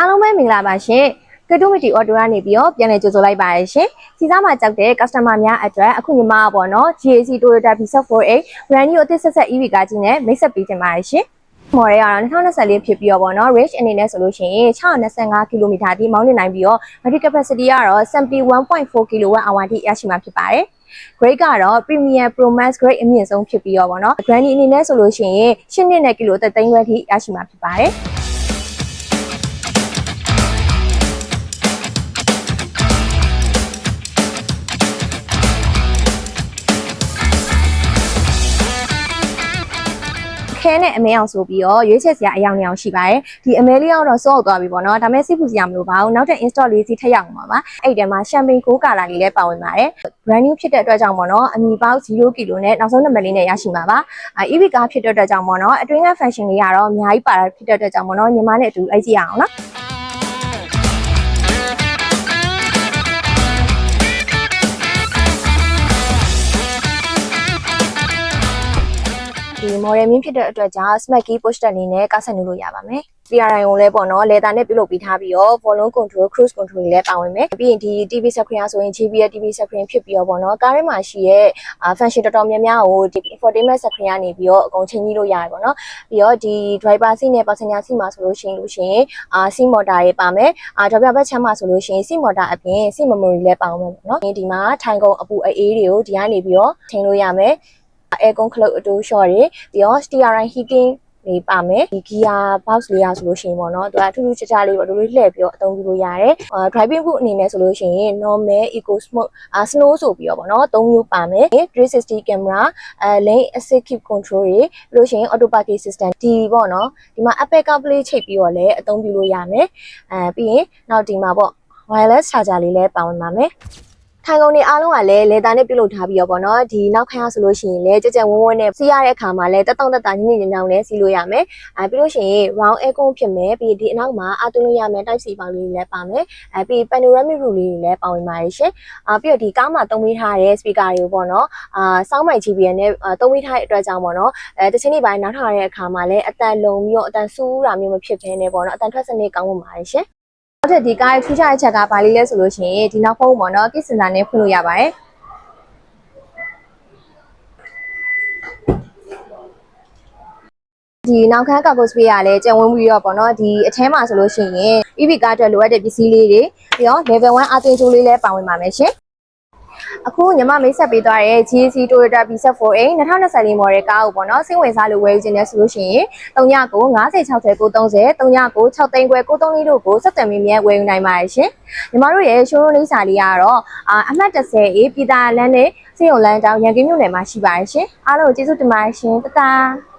အားလုံးပဲမင်္ဂလာပါရှင်ကတူမီတီအော်တိုကနေပြီးတော့ပြန်လည်ကြိုဆိုလိုက်ပါရရှင်စီစားမှာကြောက်တဲ့ customer များအတွက်အခုညီမကပေါ့နော် GAC Toyota B48 brand new အသစ်ဆက်ဆက် EV ကားကြီးနဲ့မိတ်ဆက်ပေးတင်ပါရရှင်မော်ရဲကတော့2024ဖြစ်ပြီးတော့ပေါ့နော် range အနေနဲ့ဆိုလို့ရှိရင်625 km တိမောင်းနေနိုင်ပြီးတော့ battery capacity ကတော့71.4 kWh တိရရှိမှာဖြစ်ပါတယ် grade ကတော့ Premier Pro Max grade အမြင့်ဆုံးဖြစ်ပြီးတော့ပေါ့နော် Granny အနေနဲ့ဆိုလို့ရှိရင်8နှစ်နဲ့ကီလိုသက်သိန်းဝက်ထိရရှိမှာဖြစ်ပါတယ် ခဲနဲ့အမဲအောင်ဆိုပြီးတော့ရွေးချယ်စရာအယောင်နေအောင်ရှိပါတယ်ဒီအမဲလေးကတော့စော့သွားပြီပေါ့နော်ဒါပေမဲ့စိတ်ပူစရာမလိုပါဘူးနောက်ထပ် install လေးစီထပ်ရအောင်ပါပါအဲ့ဒီထဲမှာ champagne 6 color လေးလည်းပါဝင်ပါတယ် brand new ဖြစ်တဲ့အတွက်ကြောင့်ပေါ့နော်အမီပေါက်0ကီလိုနဲ့နောက်ဆုံးနံပါတ်လေးနဲ့ရရှိမှာပါအဲ EV ကားဖြစ်တဲ့အတွက်ကြောင့်ပေါ့နော်အတွင်းက function လေးကတော့အများကြီးပါတာဖြစ်တဲ့အတွက်ကြောင့်ပေါ့နော်ညီမနဲ့အတူလိုက်ကြည့်ရအောင်နော် ဒီ model မြင့်ဖြစ်တဲ့အတွက်ကြောင့် smart key push တက်အနေနဲ့ကားဆက်နူးလို့ရပါမယ် PRI ကိုလည်းပေါ့နော်လေတာနဲ့ပြုလုပ်ပြီးထားပြီးတော့ volume control cruise control တွေလည်းပါဝင်မယ်ပြီးရင်ဒီ TV screen ဆိုရင် JBL TV screen ဖြစ်ပြီးတော့ပေါ့နော်ကားထဲမှာရှိရဲ့ function တော်တော်များများကိုဒီ infotainment screen ကနေပြီးတော့အကုန်ချိန်ကြည့်လို့ရတယ်ပေါ့နော်ပြီးတော့ဒီ driver seat နဲ့ passenger seat မှာဆိုလို့ရှိရင်လို့ရှိရင်အာ seat motor တွေပါမယ်အာ driver ဘက်ချမ်းမှာဆိုလို့ရှိရင် seat motor အပြင် seat memory လည်းပါဝင်မယ်ပေါ့နော်ဒီမှာထိုင်ကုန်အပူအေးတွေကိုဒီကနေပြီးတော့ချိန်လို့ရမယ် aircon cloud အတူ short တွေပြီးတော့ steering heating လေးပါမယ်ဒီ gear box လေးရဆိုလို့ရှိရင်ပေါ့နော်သူကထူးထူးခြားခြားလေးပေါ့တို့လေးလှည့်ပြီးတော့အသုံးပြုလို့ရတယ်အာ driving boot အနေနဲ့ဆိုလို့ရှိရင် normal eco smooth အာ snow ဆိုပြီးတော့ပေါ့နော်သုံးမျိုးပါမယ်360 camera အဲ lane assist keep control တွေပြီးလို့ရှိရင် auto parking system ဒီပေါ့နော်ဒီမှာ Apple CarPlay ချိတ်ပြီးတော့လည်းအသုံးပြုလို့ရမယ်အဲပြီးရင်နောက်ဒီမှာပေါ့ wireless charger လေးလည်းပါဝင်ပါမယ် ထိုင်ကုန်တွေအားလုံးကလည်းလေတာနဲ့ပြုတ်လုပ်ထားပြီးတော့ပေါ့နော်ဒီနောက်ခါဆိုလို့ရှိရင်လည်းကြက်ကြက်ဝန်းဝန်းနဲ့စီးရတဲ့အခါမှာလည်းတက်တောင့်တက်တာညင်ညင်ညောင်းနဲ့စီးလို့ရမယ်အဲပြီးလို့ရှိရင် round aircon ဖြစ်မယ်ပြီးဒီအနောက်မှာအသွင်းလို့ရမယ် type C ပေါင်းလေးတွေလည်းပါမယ်အဲပြီး panoramic roof လေးတွေလည်းပါဝင်ပါတယ်ရှင်အာပြီးတော့ဒီကားမှာသုံးပေးထားတဲ့ speaker တွေကိုပေါ့နော်အာ sound mic GBN နဲ့သုံးပေးထားတဲ့အတွက်ကြောင့်ပေါ့နော်အဲတချင်းနေပိုင်းနောက်ထားတဲ့အခါမှာလည်းအတန်လုံးပြီးတော့အတန်ဆူးတာမျိုးမဖြစ်ဘဲနဲ့ပေါ့နော်အတန်ထွက်စနစ်ကောင်းဝင်ပါတယ်ရှင်နော က်ထပ်ဒီကားရဲ့ထူးခြားတဲ့ချက်ကဘာလေးလဲဆိုလို့ရှိရင်ဒီနောက်ဖုန်းပေါ့နော် kit sensor နဲ့ဖွင့်လို့ရပါတယ်ဒီနောက်ခန်းကောက်ကိုစပေးရလဲကြံဝင်းပြီးတော့ပေါ့နော်ဒီအထဲမှာဆိုလို့ရှိရင် EV ကားအတွက်လိုအပ်တဲ့ပစ္စည်းလေးတွေပြီးတော့ level 1အသွင်ချိုးလေးလည်းပါဝင်ပါမယ်ရှင် အခုညီမမိတ်ဆက်ပေးသွားတဲ့ GAC Toyota B74A 2024 model ကားကိုပေါ့နော်စိတ်ဝင်စားလို့ဝယ်ယူခြင်းနဲ့ဆိုလို့ရှိရင်39 9060 930 39 6သိန်းခွဲ930တို့ကိုဆက်သွယ်မြင်းမြဲဝယ်ယူနိုင်ပါတယ်ရှင်ညီမတို့ရဲ့ showroom လေးစာလေးကတော့အာအမှတ် 10A ပြည်သာလမ်းနဲ့စေယုံလမ်းတောင်ရန်ကင်းမြို့နယ်မှာရှိပါတယ်ရှင်အားလုံးကိုကျေးဇူးတင်ပါတယ်ရှင်တတား